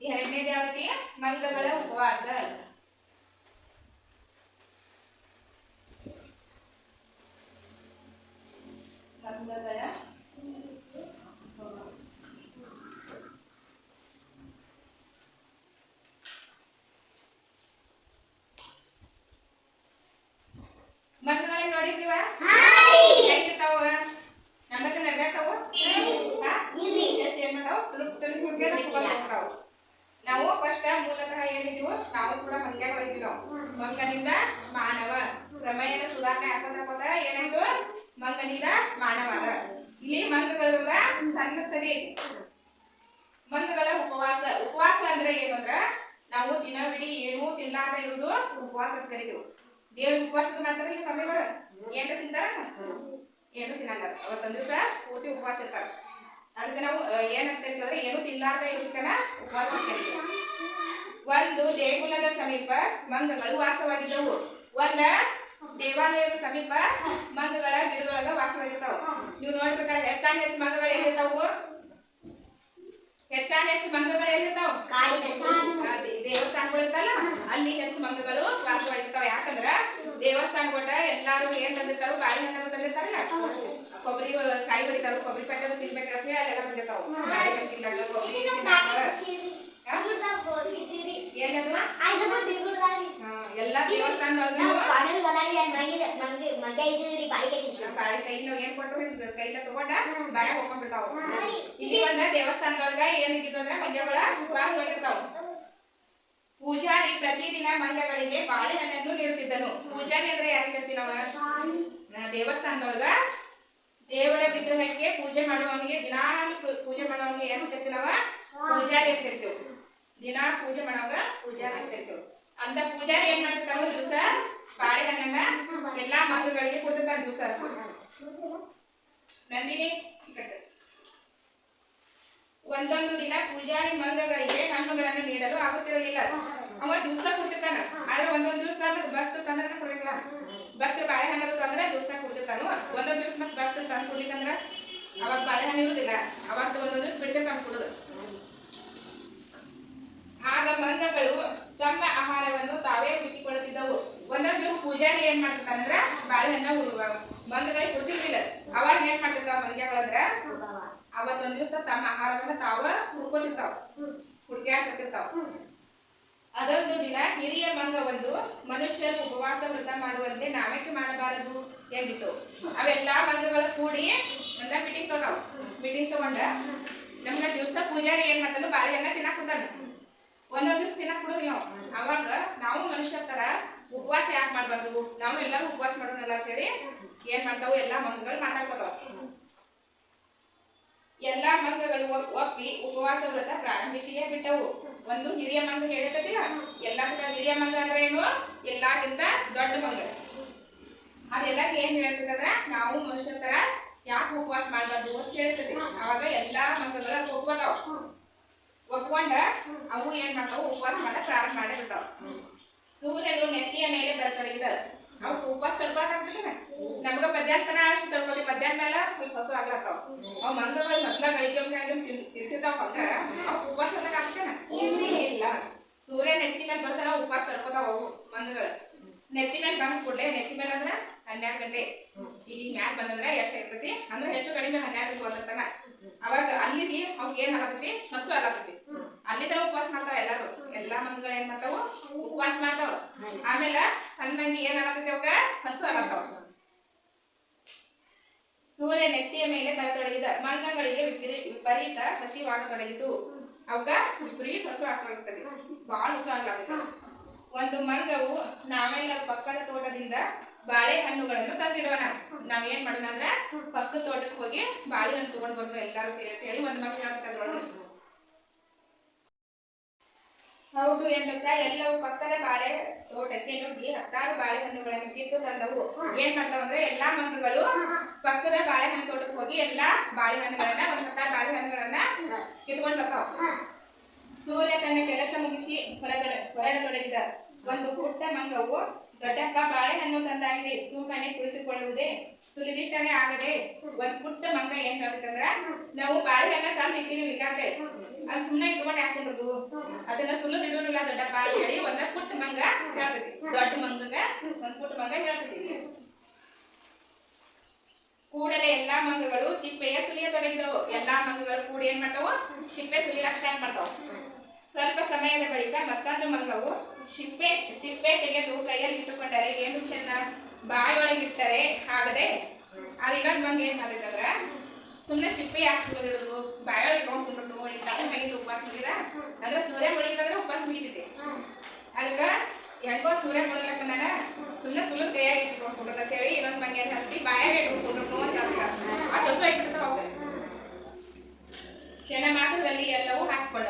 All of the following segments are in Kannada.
ಎರಡನೇದು ಯಾವ್ದು ಮಂಗಗಳ ಉಪವಾಸ ಮಂಗಗಳ ಉಪವಾಸ. ಮಂಗಗಳ ನೋಡಿದ್ದೀವ ಹೆಂಗಿರ್ತಾವ ನಮ್ಮ ಹತ್ರ ನಡ್ಯಾಡ್ತಾವ ಹಾ? ಎಷ್ಟ್ ಏನ್ ಮಾಡ್ತಾವ? ತುಳುಕ್ ತುಳುಕ್ ಹುಡ್ಗ್ಯಾರ್ ಹಿಡ್ಕೊಂಡ್ ಹೋಗ್ತಾವ. ನಾವು ಫಸ್ಟ್ ಮೂಲತಃ ಏನಿದೀವೋ ನಾವು ಕೂಡ ಹಂಗೆ ಬರೀತೀವಿ ನಾವು. ಮಂಗನಿಂದ ಮಾನವ. ರಮಯನ ಸುಧಾರಣೆ ಆಗ್ತದ ಹಾಕೋದ ಏನಾಯ್ತು ಮಂಗನಿಂದ ಮಾನವ. ಇಲ್ಲಿ ಮಂಗಗಳದ ಸಣ್ಣ ತಡಿ. ಮಂಗಗಳ ಉಪವಾಸ. ಉಪವಾಸ ಅಂದ್ರೆ ಏನಂದ್ರ ನಾವು ದಿನವಿಡೀ ಏನೂ ತಿನ್ನಾರ ಇರುವುದು ಉಪವಾಸ ಅಂತ ದೇವ್ರ ಉಪವಾಸ ಮಾಡ್ತಾರ ಇಲ್ಲಿ ಸಮಯಗಳು ಏನ್ರ ತಿಂತಾರ? ಏನು ತಿನ್ನಲ್ಲ ಅವತ್ತೊಂದು ದಿವಸ ಪೂರ್ತಿ ಉಪವಾಸ ಇರ್ತಾರ. ಅದಕ್ಕೆ ನಾವು ಏನಾಗ್ತೈತಿ ಅಂದ್ರೆ ಏನು ತಿನ್ಲಾರ್ದ ಇರೋದಕ್ಕನ ಉಪವಾಸ ಒಂದು ದೇಗುಲದ ಸಮೀಪ ಮಂಗಗಳು ವಾಸವಾಗಿದ್ದವು. ಒಂದ ದೇವಾಲಯದ ಸಮೀಪ ಮಂಗಗಳ ಗಿಡದೊಳಗ ವಾಸವಾಗಿರ್ತಾವ. ನೀವು ನೋಡ್ಬೇಕಾದ್ರೆ ಹೆಚ್ಚಾನ್ ಹೆಚ್ಚು ಮಂಗಗಳು ಎಲ್ಲಿರ್ತಾವು? ಹೆಚ್ಚಾನ್ ಹೆಚ್ಚು ಮಂಗಗಳು ಎಲ್ಲಿರ್ತಾವ? ಆ ದೇ- ದೇವಸ್ಥಾನಗಳು ಇರ್ತಲ್ಲ ಅಲ್ಲಿ ಹೆಚ್ಚು ಮಂಗಗಳು ವಾಸವಾಗಿರ್ತಾವ. ಯಾಕಂದ್ರ ದೇವಸ್ಥಾನಗೊಟ್ಟ ಎಲ್ಲಾರು ಏನ್ ತಂದಿರ್ತಾರ ಬಾಳೆಹಣ್ಣು ತಂದಿರ್ತಾರಲ್ಲ ಕೊಬ್ಬರಿ ಕಾಯಿ ಹೊಡಿತಾರ ಕೊಬ್ಬರಿ ಪಟ್ಟದ ತಿನ್ಬೇಕಂತ ಹೇಳಿ ಅಲ್ಲೆಲ್ಲ ಬಂದಿರ್ತಾವ ಬಾಳೆಹಣ್ಣು ತಿನ್ನಕ ಕೊಬ್ಬರಿ ತಿನ್ನಕ ಏನದು? ಹಾ, ಎಲ್ಲಾ ದೇವಸ್ಥಾನದೊಳಗೂ ಬಾಳೆ ಕೈನ ಏನ್ ಕೊಟ್ಟು ಕೈಲ ತಗೊಂಡ ಹೋಗ್ಕೊಂಡ್ಬಿಡ್ತಾವ ಇಲ್ಲಿ ಒಂದ ದೇವಸ್ಥಾನದೊಳಗ ಏನಿದ್ದು ಅಂದ್ರ ಮಂಗಗಳ ವಾಸವಾಗಿರ್ತಾವ ಪೂಜಾರಿ ಪ್ರತಿದಿನ ಮಂಗಗಳಿಗೆ ಬಾಳೆಹಣ್ಣನ್ನು ನೀಡುತ್ತಿದ್ದನು. ಪೂಜಾರಿ ಅಂದ್ರೆ ಯಾರು ನಾವು? ದೇವಸ್ಥಾನದೊಳಗ ದೇವರ ವಿಗ್ರಹಕ್ಕೆ ಪೂಜೆ ಮಾಡುವವನಿಗೆ ದಿನಾ ಪೂಜೆ ಮಾಡುವವನಿಗೆ ಏನು ಕರಿತೀವಿ ನಾವ? ಪೂಜಾರಿ ಅಂತ ಇರ್ತೇವೆ ದಿನಾ ಪೂಜೆ ಮಾಡುವಾಗ ಪೂಜಾರಿ ಅಂತ ಇರ್ತೇವೆ ಅಂತ ಪೂಜಾರಿ ಏನ್ ಮಾಡ್ತಿರ್ತಾವ ದಿವಸ ಬಾಳೆಹಣ್ಣನ್ನ ಎಲ್ಲಾ ಮಂಗಗಳಿಗೆ ಕೊಡ್ತಿರ್ತಾರ ದಿವಸ. ನಂದಿನಿ. ಒಂದೊಂದು ದಿನ ಪೂಜಾರಿ ಮಂಗಗಳಿಗೆ ಹಣ್ಣುಗಳನ್ನು ನೀಡಲು ಆಗುತ್ತಿರಲಿಲ್ಲ. ಅವ ದಿವಸ ಕುಡಿತಾನ ಆದ್ರೆ ಒಂದೊಂದು ದಿವಸ ಭಕ್ತ ತಂದ್ರೆ ಕೊಡಂಗಿಲ್ಲ ಭಕ್ತರು ಬಾಳೆಹಣ್ಣು ತಂದ್ರೆ ದಿವಸ ಕೊಡ್ತಿರ್ತಾನು ಒಂದೊಂದು ದಿವಸ ಮತ್ತೆ ಭಕ್ತರು ತಂದು ಕುಡ್ಲಿಕ್ಕಂದ್ರ ಅವಾಗ ಬಾಳೆಹಣ್ಣು ಇರುದಿಲ್ಲ. ಅವತ್ತು ಒಂದೊಂದು ದಿವಸ ಬಿಡ್ತೇವೆ ತಂದು ಕುಡುದು. ಆಗ ಮಂಗಗಳು ತಮ್ಮ ಆಹಾರವನ್ನು ತಾವೇ ಹುಡುಕಿಕೊಳ್ಳುತ್ತಿದ್ದವು ಒಂದೊಂದು ದಿವಸ ಪೂಜಾರಿ ಏನ್ ಮಾಡ್ತಾರಂದ್ರ ಬಾಳೆಹಣ್ಣ ಹುಡುಗ ಮಂಗಗಳಿಗೆ ಕೊಡ್ತಿರ್ಲಿಲ್ಲ. ಅವಾಗ ಏನ್ ಮಾಡ್ತಿರ್ತಾವ ಮಂಗ್ಯಗಳಂದ್ರ ಅವತ್ತೊಂದ್ ದಿವಸ ತಮ್ಮ ಆಹಾರವನ್ನ ತಾವ ಹುಡ್ಕೊಂಡಿರ್ತಾವ ಹುಡ್ಕ್ಯಾಡ್ತಿರ್ತಾವ ಅದೊಂದು ದಿನ ಹಿರಿಯ ಮಂಗ ಒಂದು ಮನುಷ್ಯರು ಉಪವಾಸ ವ್ರತ ಮಾಡುವಂತೆ ನಾವೇಕೆ ಮಾಡಬಾರದು ಎಂದಿತ್ತು. ಅವೆಲ್ಲಾ ಮಂಗಗಳು ಕೂಡಿ ಒಂದ ಮೀಟಿಂಗ್ ತಗೋತಾವ ಮೀಟಿಂಗ್ ತಗೊಂಡ ನಮ್ನ ದಿವಸ ಪೂಜಾರಿ ಏನ್ ಬಾರಿ ಬಾಳೆಹಣ್ಣ ತಿನ್ನಕ್ ಕೊಡ್ತಾನೆ ಒಂದೊಂದ್ ದಿವಸ ತಿನ್ನಕ್ ಕೊಡುದಿಲ್ಲ ನಾವು ಅವಾಗ ನಾವು ಮನುಷ್ಯರ ತರ ಉಪವಾಸ ಯಾಕೆ ಮಾಡ್ಬಾರ್ದು? ನಾವು ಎಲ್ಲರೂ ಉಪವಾಸ ಮಾಡೋಣಲ್ಲ ಅಂತ ಹೇಳಿ ಏನ್ ಮಾಡ್ತಾವು? ಎಲ್ಲಾ ಮಂಗಗಳು ಮಾತಾಡ್ಕೋತಾವ. ಎಲ್ಲಾ ಮಂಗಗಳು ಒಪ್- ಒಪ್ಪಿ ಉಪವಾಸ ವ್ರತ ಪ್ರಾರಂಭಿಸಿಯೇ ಬಿಟ್ಟವು. ಒಂದು ಹಿರಿಯ ಮಂಗ ಹೇಳಿರ್ತದಿಲ್ಲ ಎಲ್ಲಕ್ಕಿಂತ ಹಿರಿಯ ಮಂಗ ಅಂದ್ರೆ ಏನು? ಎಲ್ಲಕ್ಕಿಂತ ದೊಡ್ಡ ಮಂಗ. ಅದೆಲ್ಲ ಏನ್ ಹೇಳ್ತದಂದ್ರ, ನಾವು ಮನುಷ್ಯ ತರ ಯಾಕೆ ಉಪವಾಸ ಮಾಡಬಾರ್ದು ಅಂತ ಹೇಳ್ತದೆ. ಅವಾಗ ಎಲ್ಲಾ ಮಂಗಗಳ ಒಪ್ಕೊತಾವ ಒಪ್ಕೊಂಡ ಅವು ಏನ್ ಮಾಡ್ತಾವ? ಉಪವಾಸ ಮಾಡಕ್ ಪ್ರಾರಂಭ ಮಾಡಿರ್ತಾವ ಸೂರ್ಯನು ನೆತ್ತಿಯ ಮೇಲೆ ಬರತೊಡಗಿದ ಅವಕ್ಕೆ ಉಪವಾಸ ತಡ್ಕೊಳಕಾಗ್ತದೆ ನಮ್ಗ ಮಧ್ಯಾಹ್ನ ಅಷ್ಟು ತಡ್ಕೊತಿ ಮಧ್ಯಾಹ್ನ ಮೇಲೆ ಸ್ವಲ್ಪ ಹೊಸ ಆಗ್ಲತ್ತಾವ ಅವ್ ಮಂಗಗಳು ಮೊದ್ಲ ಗಳಿಗೆ ತಿಂತಿರ್ತಾವ ಹಂಗ ಅವ್ ಉಪವಾಸ ಆಗ್ತೇನ ಇಲ್ಲ ಸೂರ್ಯ ನೆತ್ತಿ ಮೇಲೆ ಬರ್ತಾನ ಉಪವಾಸ ತಡ್ಕೊತಾವ ಅವು ಮಂಗಗಳು ನೆತ್ತಿ ಮೇಲೆ ಬಂದ್ ಕೂಡ್ಲೆ ನೆತ್ತಿ ಮೇಲೆ ಅಂದ್ರ ಹನ್ನೆರಡು ಗಂಟೆ ಈಗ ಮ್ಯಾಲ್ ಬಂದಂದ್ರ ಎಷ್ಟ ಇರ್ತೈತಿ ಅಂದ್ರೆ ಹೆಚ್ಚು ಕಡಿಮೆ ಹನ್ನೆರಡು ಒಂದರ್ತನ ಅವಾಗ ಅಲ್ಲಿಗೆ ಅವ್ರಿಗೆ ಏನ್ ಆಗತೈತಿ? ಹಸು ಆಗತೈತಿ. ಅಲ್ಲಿ ತರ ಉಪವಾಸ ಮಾಡ್ತಾವ ಎಲ್ಲಾರು. ಎಲ್ಲಾ ಮಂದಿಗಳು ಏನ್ ಮಾಡ್ತಾವ? ಉಪವಾಸ ಮಾಡ್ತಾವ ಆಮೇಲೆ ಸಣ್ಣಂಗಿ ಏನ್ ಆಗತೈತಿ ಅವಾಗ ಹಸು ಆಗತ್ತಾವ ಸೂರ್ಯ ನೆತ್ತಿಯ ಮೇಲೆ ಬರತೊಡಗಿದ ವಿಪರೀ, ವಿಪರೀತ ಹಸಿವಾಗತೊಡಗಿತು ಅವಾಗ ವಿಪರೀತ ಹಸು ಆಗ್ತೊಡಗುತ್ತದೆ ಬಹಳ ಹಸು ಒಂದು ಮಂಗವು ನಾವೆಲ್ಲ ಪಕ್ಕದ ತೋಟದಿಂದ ಬಾಳೆಹಣ್ಣುಗಳನ್ನು ತಂದಿಡೋಣ. ನಾವ್ ಏನ್ ಮಾಡೋಣ ಅಂದ್ರೆ ಪಕ್ಕದ ತೋಟಕ್ಕೆ ಹೋಗಿ ಬಾಳೆಹಣ್ಣು ತಗೊಂಡ್ ಬರೋಣ ಎಲ್ಲಾರು ಸೇರಿ ಅಂತ ಹೇಳಿ ಒಂದ್ ಮಂಗ ಹೌದು ಹೌದು ಗೊತ್ತಾ? ಎಲ್ಲವೂ ಪಕ್ಕದ ಬಾಳೆ ತೋಟಕ್ಕೆ ನುಗ್ಗಿ ಹತ್ತಾರು ಬಾಳೆಹಣ್ಣುಗಳನ್ನು ಕಿತ್ತು ತಂದವು. ಏನ್ ಮಾಡ್ತಾವ ಅಂದ್ರೆ ಎಲ್ಲಾ ಮಂಗಗಳು ಪಕ್ಕದ ಬಾಳೆಹಣ್ಣು ತೋಟಕ್ಕೆ ಹೋಗಿ ಎಲ್ಲಾ ಬಾಳೆಹಣ್ಣುಗಳನ್ನ, ಒಂದ್ ಹತ್ತಾರು ಬಾಳೆಹಣ್ಣುಗಳನ್ನ ಕಿತ್ಕೊಂಡ್ ಬರ್ತಾವ. ಸೂರ್ಯ ತನ್ನ ಕೆಲಸ ಮುಗಿಸಿ ಹೊರಗಡೆ ಹೊರಡತೊಡಗಿದ ಒಂದು ಪುಟ್ಟ ಮಂಗವು ದೊಡ್ಡಪ್ಪ ಬಾಳೆಹಣ್ಣು ತಂದಾಗಿದೆ. ಸುಮ್ಮನೆ ಕುಳಿತುಕೊಳ್ಳುವುದೇ. ಸುಲಿದಿಟ್ಟನೆ ಆಗದೆ ಒಂದ್ ಪುಟ್ಟ ಮಂಗ ಏನ್ ಹೇಳ್ಬೇಕಂದ್ರ, ನಾವು ಬಾಳೆಹಣ್ಣ ತಂದು ಇಟ್ಟಿದೀವಿ ಈಗಾಗಲೇ. ಅದ್ ಸುಮ್ಮನೆ ಇಟ್ಕೊಂಡು ಹಾಕೊಂಡ್ರದು ಅದನ್ನ ಸುಳ್ಳು ಇಡೋನಿಲ್ಲ ದೊಡ್ಡಪ್ಪ ಅಂತ ಹೇಳಿ ಒಂದ ಪುಟ್ಟ ಮಂಗ ಹೇಳ್ತೈತಿ. ದೊಡ್ಡ ಮಂಗಗ ಒಂದ್ ಪುಟ್ಟ ಮಂಗ ಹೇಳ್ತೈತಿ. ಕೂಡಲೇ ಎಲ್ಲಾ ಮಂಗಗಳು ಸಿಪ್ಪೆಯ ಸುಲಿಯ ಸುಲಿಯತೊಡಗಿದವು ಎಲ್ಲಾ ಮಂಗಗಳು ಕೂಡ ಏನ್ ಮಾಡ್ತಾವ? ಸಿಪ್ಪೆ ಸುಲಿಯಕ್ ಸ್ಟಾರ್ಟ್ ಮಾಡ್ತಾವ. ಸ್ವಲ್ಪ ಸಮಯದ ಬಳಿಕ ಮತ್ತೊಂದು ಮಂಗವು ಸಿಪ್ಪೆ ಸಿಪ್ಪೆ ತೆಗೆದು ಕೈಯಲ್ಲಿ ಇಟ್ಟುಕೊಂಡರೆ ಏನು ಚೆನ್ನ? ಬಾಯೊಳಗಿಟ್ಟರೆ ಆಗದೆ ಅದು ಇನ್ನೊಂದು ಮಂಗ ಏನು ಮಾಡ್ತೈತಂದ್ರ ಸುಮ್ಮನೆ ಸಿಪ್ಪೆ ಹಾಕ್ಸ್ಬೋದು ಬಾಯೊಳಗೆ ಇಟ್ಕೊಂಡು ಕುಂಡ್ರು ಮೈದು ಉಪವಾಸ ಮುಗಿದ ಅಂದ್ರೆ ಸೂರ್ಯ ಮುಳುಗಿದ್ರೆ ಉಪವಾಸ ಮುಗಿದಿದೆ ಅದಕ್ಕೆ ಹೆಂಗೋ ಸೂರ್ಯ ಮುಳುಗ್ಲಕ್ಕ ಬಂದಾನ ಸುಮ್ಮನೆ ಸುಳ್ಳು ಕೈಯಾಗಿ ಇಟ್ಕೊಂಡು ಅಂತೇಳಿ ಇನ್ನೊಂದು ಮಂಗ ಏನು ಹಾಕಿ ಬಾಯಾಗೆ ಇಟ್ಕೊಂಡ್ಬಿಟ್ಟು ಅಂತ ಆ ಹೊಸ ಇಟ್ಬಿಟ್ಟು ಕ್ಷಣ ಮಾತ್ರದಲ್ಲಿ ಎಲ್ಲವೂ ಹಾಕಿಕೊಂಡವು ಎಲ್ಲಾ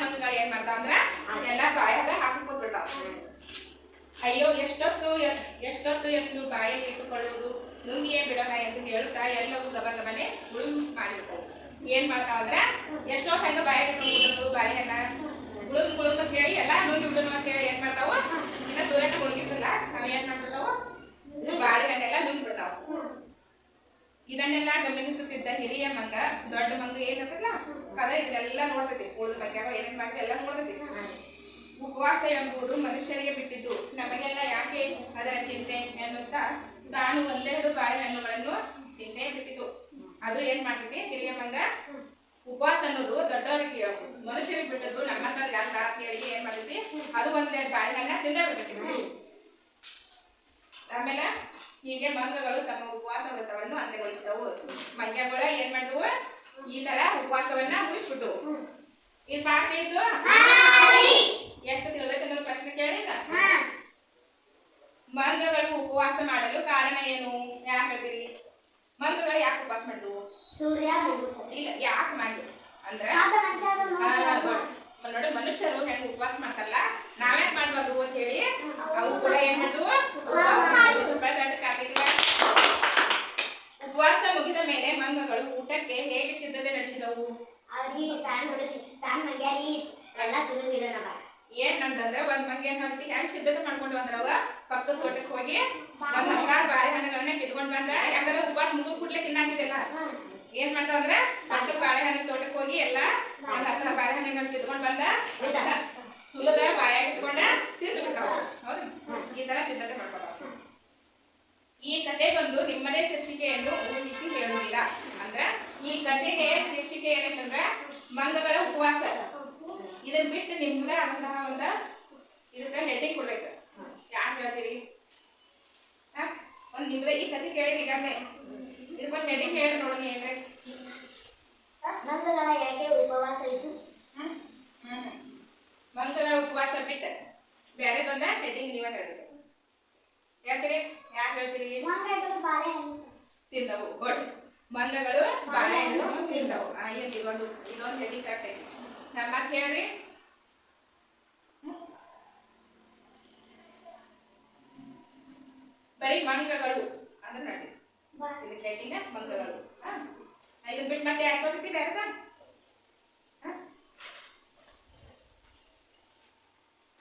ಮಂಗಗಳು ಏನ್ ಮಾಡ್ತಾವ ಅಂದ್ರ ಅದನ್ನೆಲ್ಲ ಬಾಯಾಗ ಹಾಕಿಕೊಟ್ಬಿಡ್ತಾವ ಅಯ್ಯೋ, ಎಷ್ಟೊತ್ತು ಎಷ್ಟೊತ್ತು ಎಂದು ಬಾಯಲ್ಲಿ ಇಟ್ಟುಕೊಳ್ಳುವುದು? ನುಂಗಿಯೇ ಬಿಡೋಣ ಎಂದು ಹೇಳುತ್ತಾ ಎಲ್ಲವೂ ಗಬ ಗಬನೆ ಉಳುಮ್ ಮಾಡಿರ್ತವು ಏನ್ ಮಾಡ್ತಾವ ಅಂದ್ರ ಎಷ್ಟೋ ಹಂಗ ಬಾಯಾಗ ಇಟ್ಕೊಂಡು ಬಾಳೆಹಣ್ಣ ಉಳುಮ್ ಉಳುಮ್ ಅಂತ ಹೇಳಿ ಎಲ್ಲಾ ನುಂಗಿ ಬಿಡೋಣ ಅಂತ ಹೇಳಿ ಏನ್ ಮಾಡ್ತಾವ ಇನ್ನ ಸೂರ್ಯನ ಮುಳುಗಿರ್ತಲ್ಲ ಅವ ಏನ್ ಮಾಡ್ಬಿಡ್ತಾವ ಬಾಳೆಹಣ್ಣೆಲ್ಲ ನುಂಗಿ ಬಿಡ್ತಾವ ಇದನ್ನೆಲ್ಲ ಗಮನಿಸುತ್ತಿದ್ದ ಹಿರಿಯ ಮಂಗ, ದೊಡ್ಡ ಮಂಗ ಏನಿರ್ತಲ್ಲ ಕದ ಇದನ್ನೆಲ್ಲ ನೋಡ್ತೈತಿ. ಉಳಿದ ಬಗ್ಗೆ ಏನೇನ್ ಮಾಡ್ತೀವಿ ಎಲ್ಲ ನೋಡ್ತೈತಿ. ಉಪವಾಸ ಎಂಬುದು ಮನುಷ್ಯರಿಗೆ ಬಿಟ್ಟಿದ್ದು. ನಮಗೆಲ್ಲ ಯಾಕೆ ಅದರ ಚಿಂತೆ ಎನ್ನುತ್ತಾ ತಾನು ಒಂದೆರಡು ಬಾಳೆಹಣ್ಣುಗಳನ್ನು ತಿಂದೇ ಬಿಟ್ಟಿತು ಅದು ಏನ್ ಮಾಡ್ತೈತಿ? ಹಿರಿಯ ಮಂಗ, ಉಪವಾಸ ಅನ್ನೋದು ದೊಡ್ಡವರಿಗೆ, ಮನುಷ್ಯರಿಗೆ ಬಿಟ್ಟದ್ದು ನಮ್ಮಂತವ್ರಿಗೆ ಅಲ್ಲ ಅಂತ ಹೇಳಿ ಏನ್ ಮಾಡ್ತೈತಿ? ಅದು ಒಂದೆರಡು ಬಾಳೆಹಣ್ಣ ತಿಂದೇ ಬಿಡ್ತೈತಿ. ಆಮೇಲೆ ಹೀಗೆ ಮಂಗಗಳು ತಮ್ಮ ಉಪವಾಸ ವ್ರತವನ್ನು ಅಂತ್ಯಗೊಳಿಸಿದವು. ಮಂಗಗಳು ಏನ್ ಮಾಡಿದವು? ಈ ತರ ಉಪವಾಸವನ್ನ ಮುಗಿಸ್ಬಿಟ್ಟು ಇದು ಪಾಠ ಇದು ಎಷ್ಟು ತಿಳಿದ ಪ್ರಶ್ನೆ ಕೇಳಿಲ್ಲ ಮಂಗಗಳು ಉಪವಾಸ ಮಾಡಲು ಕಾರಣ ಏನು? ಯಾಕೆ ಹೇಳ್ತೀರಿ? ಮಂಗಗಳು ಯಾಕೆ ಉಪವಾಸ ಮಾಡಿದ್ವು? ಸೂರ್ಯ ಇಲ್ಲ ಯಾಕೆ ಮಾಡಿದ್ವು ಅಂದ್ರೆ ನೋಡಿ ನೋಡಿ ಮನುಷ್ಯರು ಹೆಂಗ್ ಉಪವಾಸ ಮಾಡ್ತಾರಲ್ಲ ನಾವೇನ್ ಮಾಡ್ಬಾರ್ದು ಅಂತ ಹೇಳಿ ಅವು ಕೂಡ ಏನ್ ಮಾಡಿದ್ವು ಉಪವಾಸ ಮಾಡಿದ್ವು. ಸ್ವಲ್ಪ ದೊಡ್ಡ ಕಾಪಿಗೆ ಉಪವಾಸ ಮುಗಿದ ಮೇಲೆ ಮಂಗಗಳು ಊಟಕ್ಕೆ ಹೇಗೆ ಸಿದ್ಧತೆ ನಡೆಸಿದವು ಸಣ್ಣ ಹುಡುಗಿ ಸಣ್ಣ ಮಂಗ್ಯಾರಿ ಎಲ್ಲ ಬಾ. ಏನ್ ಅಂತಂದ್ರೆ ಒಂದ್ ಮಂಗಿ ಏನ್ ಮಾಡ್ತಿ ಹೆಂಗ್ ಸಿದ್ಧತೆ ಮಾಡ್ಕೊಂಡು ಬಂದ್ರವ? ಪಕ್ಕದ ತೋಟಕ್ಕೆ ಹೋಗಿ ಒಂದ್ ಹತ್ತಾರು ಬಾಳೆಹಣ್ಣುಗಳನ್ನ ಕಿತ್ಕೊಂಡ್ ಬಂದ ಯಾಕಂದ್ರೆ ಉಪವಾಸ ಮುಗಿದ್ ಕೂಡ್ಲೆ ತಿನ್ನಾಕಿದೆಲ್ಲ ಏನ್ ಮಾಡ್ತಾವ ಅಂದ್ರೆ ಪಕ್ಕದ ಬಾಳೆಹಣ್ಣಿನ ತೋಟಕ್ಕೆ ಹೋಗಿ ಎಲ್ಲ ಒಂದ್ ಹತ್ತಾರು ಬಾಳೆಹಣ್ಣುಗಳನ್ನ ಕಿತ್ಕೊಂಡ್ ಬಂದ? ಸುಲದ ಬಾಯಾಗ ಇಟ್ಕೊಂಡ ತಿಂದು ಹೌದು? ಈ ತರ ಸಿದ್ಧತೆ ಮಾಡ್ಕೊತಾವ ಈ ಕಥೆಗೊಂದು ನಿಮ್ಮದೇ ಶೀರ್ಷಿಕೆಯನ್ನು ಊಹಿಸಿ ಹೇಳುವುದಿಲ್ಲ ಅಂದ್ರ ಈ ಕಥೆಗೆ ಶೀರ್ಷಿಕೆ ಏನಂತಂದ್ರ ಮಂಗಗಳ ಉಪವಾಸ ಇದನ್ನ ಬಿಟ್ಟು ನಿಮ್ದ ಅಂತಹ ಒಂದ ಇದಕ್ಕ ಹೆಡ್ಡಿಂಗ್ ಕೊಡ್ಬೇಕು. ಯಾರು ಹೇಳ್ತೀರಿ? ಒಂದ್ ನಿಮ್ದ ಈ ಕಥೆ ಕೇಳಿರಿ ಈಗಾಗಲೇ ಇದಕ್ಕೊಂದು ಹೆಡ್ಡಿಂಗ್ ಹೇಳಿ ನೋಡೋಣ ಏನ್ರಿ? ಮಂಗಗಳ ಯಾಕೆ ಉಪವಾಸ ಇತ್ತು. ಮಂಗಗಳ ಉಪವಾಸ ಬಿಟ್ಟು ಬೇರೆ ಬಂದ ಹೆಡ್ಡಿಂಗ್ ನೀವೇ ಹೇಳಿ ಹೇಳ್ತೀರಿ? ಯಾಕೆ ಹೇಳ್ತೀರಿ? ತಿಂದವು. ಗುಡ್. ಮಂಗಗಳು ಬಾಳೆಹಣ್ಣು ತಿಂದವು ಆ, ಏನ್ ಇದೊಂದು ಇದೊಂದು ಹೆಡಿ ಕರೆಕ್ಟ್ ಐತಿ ನಾನು ಮತ್ತೆ ಹೇಳ್ರಿ? ಬರೀ ಮಂಗಗಳು ಅಂದ್ರೆ ನೋಡಿ. ಇದಕ್ಕೆ ಹೆಡ್ಡಿಂಗ್ ಮಂಗಗಳು. ಇದು ಬಿಟ್ಟು ಮತ್ತೆ ಯಾಕೆ ಹೋಗ್ತಿ ಬೇರೆ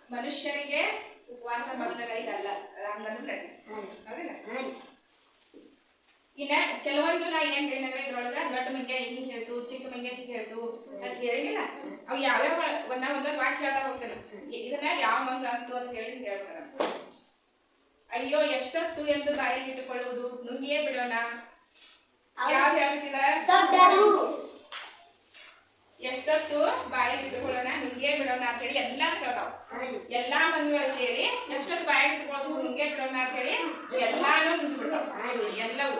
ಮನುಷ್ಯರಿಗೆ ಉಪವಾಸ ಮಂಗಗಳಿಗಲ್ಲ ಹಂಗಂದ್ರೆ ನೋಡಿ. ಹೌದಿಲ್ಲ. ಇನ್ನ ಕೆಲವೊಂದು ನಾ ಏನ್ ಹೇಳಿದ್ರೆ ಇದ್ರೊಳಗ ದೊಡ್ಡ ಮಂಗ್ಯ ಹಿಂಗ್ ಹೇಳ್ತು ಚಿಕ್ಕ ಮಂಗ್ಯ ಹಿಂಗ್ ಹೇಳ್ತು ಅಂತ ಹೇಳಿಲ್ಲ ಅವ್ ಯಾವ್ಯಾವ ಒಂದ ಒಂದ ವಾಕ್ಯ ಹೇಳ್ತಾ ಹೋಗ್ತಾನ ಇದನ್ನ ಯಾವ ಮಂಗ ಅಂತು ಅಂತ ಹೇಳಿ ಹೇಳ್ತಾನ ಅಯ್ಯೋ ಎಷ್ಟೊತ್ತು ಎಂದು ಬಾಯಿಗೆ ಇಟ್ಟುಕೊಳ್ಳುವುದು ನುಂಗಿಯೇ ಬಿಡೋಣ. ಯಾವ್ದು ಹೇಳ್ತಿದ ಎಷ್ಟೊತ್ತು ಬಾಯಿ ಇಟ್ಟುಕೊಳ್ಳೋಣ ನುಂಗಿಯೇ ಬಿಡೋಣ ಅಂತ ಹೇಳಿ ಎಲ್ಲಾ ಕೇಳ್ತಾವ. ಹ್ಮ್. ಎಲ್ಲಾ ಮಂದಿಗಳು ಸೇರಿ ಎಷ್ಟೊತ್ತು ಬಾಯಿ ಇಟ್ಟುಕೊಳ್ಳೋದು ನುಂಗೇ ಬಿಡೋಣ ಅಂತ ಹೇಳಿ ಎಲ್ಲಾನು ನುಂಗ್ಬಿಡ್ತಾವ. ಎಲ್ಲವೂ.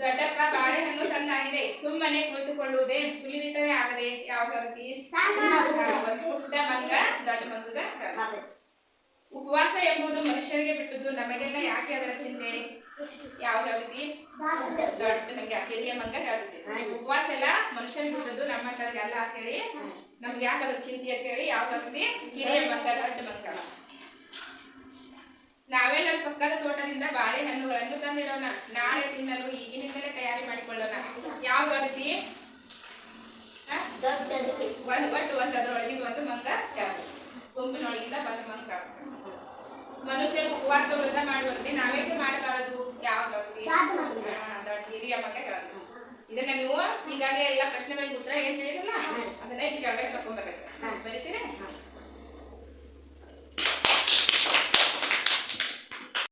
ದೊಡ್ಡಪ್ಪ ಬಾಳೆಹಣ್ಣು ತಂದಾಗಿದೆ. ಸುಮ್ಮನೆ ಕುಳಿತುಕೊಳ್ಳುವುದೇ ಸುಲಿದಿಟ್ಟರೆ ಆಗದೆ ಯಾವ ರೀತಿ ಸಣ್ಣ ಮಗು. ಒಂದು ಪುಟ್ಟ ಮಂಗ ದೊಡ್ಡ ಮಂಗದ. ಉಪವಾಸ ಎಂಬುದು ಮನುಷ್ಯರಿಗೆ ಬಿಟ್ಟದ್ದು. ನಮಗೆಲ್ಲ ಯಾಕೆ ಅದರ ಚಿಂತೆ? ಯಾವ ರೀತಿ. ದೊಡ್ಡ ಮಂಗ ಹಿರಿಯ ಮಂಗ ಹೇಳ್ತೈತಿ ಉಪವಾಸ ಎಲ್ಲ ಮನುಷ್ಯರಿಗೆ ಬಿಟ್ಟದ್ದು. ನಮ್ಮ ಅಲ್ಲ ಅಂತ ಹೇಳಿ. ನಮ್ಗೆ ಯಾಕೆ ಅದ್ರ ಚಿಂತೆ ಅಂತ ಹೇಳಿ ಯಾವ ರೀತಿ ಹಿರಿಯ ಮಂಗ ದೊಡ್ಡ ಮಂಗ ನಾವೇ ನಮ್ಮ ಪಕ್ಕದ ತೋಟದಿಂದ ಬಾಳೆಹಣ್ಣುಗಳನ್ನು ತಂದಿಡೋಣ. ನಾಳೆ ತಿನ್ನಲು ಈಗಿನಿಂದಲೇ ತಯಾರಿ ಮಾಡಿಕೊಳ್ಳೋಣ. ಯಾವ ರೀತಿ ಒಂದು ಒಟ್ಟು ಒಂದು ಅದರೊಳಗಿಂದ ಒಂದು ಮಂಗ ಗುಂಪಿನೊಳಗಿಂದ ಬಂದ ಮಂಗ ಮನುಷ್ಯರು ಉಪವಾಸ ವೃದ್ಧ ಮಾಡುವಂತೆ ನಾವೇಕೆ ಮಾಡಬಾರದು? ಯಾವ ದೊಡ್ಡ ಹಿರಿಯ ಮಗ ಹೇಳೋದು ಇದನ್ನ ನೀವು ಈಗಾಗಲೇ ಎಲ್ಲ ಪ್ರಶ್ನೆಗಳಿಗೆ ಉತ್ತರ ಏನ್ ಹೇಳಿದ್ರಲ್ಲ? ಅದನ್ನ ಇದಕ್ಕೆ ಕೆಳಗಡೆ ತಕೊಂಡ್ಬರ್ಬೇಕು ಬರೀತೀರಾ?